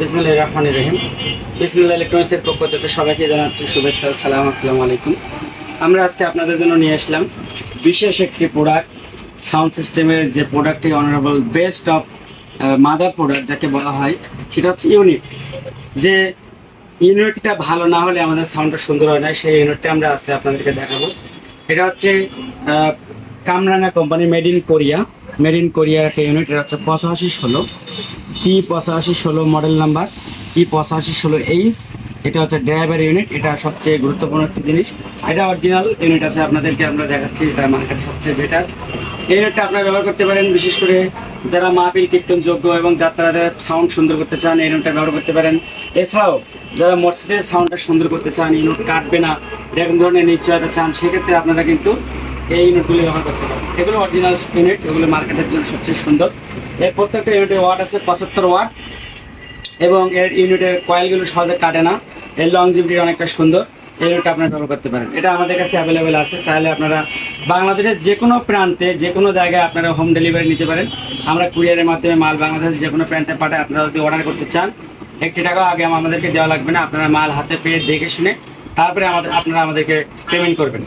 বিসমুল্লাহ রহমান রহিম। বিসমুল্লাহ ইলেকট্রনিক্সের পক্ষ থেকে সবাইকে জানাচ্ছি শুভেচ্ছা, সালাম, আসসালামু আলাইকুম। আমরা আজকে আপনাদের জন্য নিয়ে আসলাম বিশেষ একটি প্রোডাক্ট সাউন্ড সিস্টেমের যে প্রোডাক্টটি honourable best of mother product যাকে বলা হয়, সেটা হচ্ছে ইউনিট যে ইউনিটটা ভালো না হলে আমাদের সাউন্ডটা সুন্দর হয় না, সেই ইউনিটটা আমরা আজকে আপনাদেরকে দেখাবো। এটা হচ্ছে কামরাঙ্গা company made in Korea made in কোরিয়ার একটা ইউনিট এটা হচ্ছে পঁচাশি ষোলো। পি পঁচাশি ষোলো মডেল নাম্বার পি পঁচাশি ষোলো এইচ এটা হচ্ছে ড্রাইভার ইউনিট এটা সবচেয়ে গুরুত্বপূর্ণ একটা জিনিস। এটা অরিজিনাল ইউনিট আছে, আপনাদেরকে আমরা দেখাচ্ছি এটা মার্কেট সবচেয়ে বেটার এই ইউনিটটা আপনারা ব্যবহার করতে পারেন, বিশেষ করে যারা মাহফিল কীর্তন যোগ্য এবং যাত্রাদের সাউন্ড সুন্দর করতে চান, এই ইউনিটটা ব্যবহার করতে পারেন। এছাড়াও, যারা মসজিদের সাউন্ডটা সুন্দর করতে চান ইউনিট কাটবে না, এরকম ধরনের নিশ্চয়তা চান, সেক্ষেত্রে আপনারা কিন্তু এই ইউনিটগুলি ব্যবহার করতে পারেন। এগুলো অরিজিনাল ইউনিট এগুলো মার্কেটের জন্য সবচেয়ে সুন্দর। এর প্রত্যেকটা ইউনিটের ওয়াট আছে পঁচাত্তর ওয়াট, এবং এর ইউনিটের কয়েলগুলো সহজে কাটে না। এর লংজিভিটি অনেকটা সুন্দর। এই ইউনিটটা আপনারা ব্যবহার করতে পারেন। এটা আমাদের কাছে অ্যাভেলেবেল আছে। চাইলে আপনারা বাংলাদেশের যে কোনো প্রান্তে যে কোনো জায়গায় আপনারা হোম ডেলিভারি নিতে পারেন। আমরা কুরিয়ারের মাধ্যমে মাল বাংলাদেশের যে কোনো প্রান্তে পাঠাই আপনারা যদি অর্ডার করতে চান, একটি টাকা আগে আমাদেরকে দেওয়া লাগবে না। আপনারা মাল হাতে পেয়ে দেখে শুনে তারপরে আমাদের আপনারা আমাদেরকে পেমেন্ট করবেন।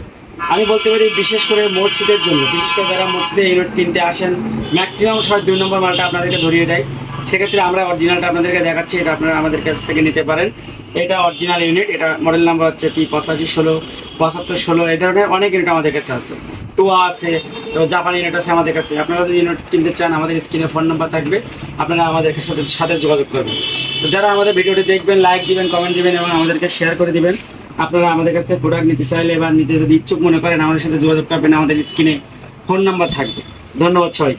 আমি বলতে পারি বিশেষ করে মসজিদের জন্য, বিশেষ করে যারা মসজিদে ইউনিট কিনতে আসেন ম্যাক্সিমাম সবাই দুই নম্বর মালটা আপনাদেরকে ধরিয়ে দেয়। সেক্ষেত্রে আমরা অরিজিনালটা আপনাদেরকে দেখাচ্ছি, এটা আপনারা আমাদের কাছ থেকে নিতে পারেন। এটা অরিজিনাল ইউনিট এটা মডেল নাম্বার হচ্ছে পি পঁচাশি ষোলো, পঁচাত্তর ষোলো, এই ধরনের অনেক ইউনিট আমাদের কাছে আছে। টোয়া আছে, তো জাপানি ইউনিট আছে আমাদের কাছে। আপনারা যদি ইউনিট কিনতে চান, আমাদের স্ক্রিনে ফোন নাম্বার থাকবে, আপনারা আমাদের সাথে সাথে যোগাযোগ করবেন। যারা আমাদের ভিডিওটি দেখবেন লাইক দিবেন কমেন্ট দিবেন এবং আমাদেরকে শেয়ার করে দিবেন আপনারা আমাদের কাছ থেকে প্রোডাক্ট নিতে চাইলে বা নিতে যদি ইচ্ছুক মনে করেন, আমাদের সাথে যোগাযোগ করবেন, আমাদের স্ক্রিনে ফোন নাম্বার থাকবে। ধন্যবাদ সবাই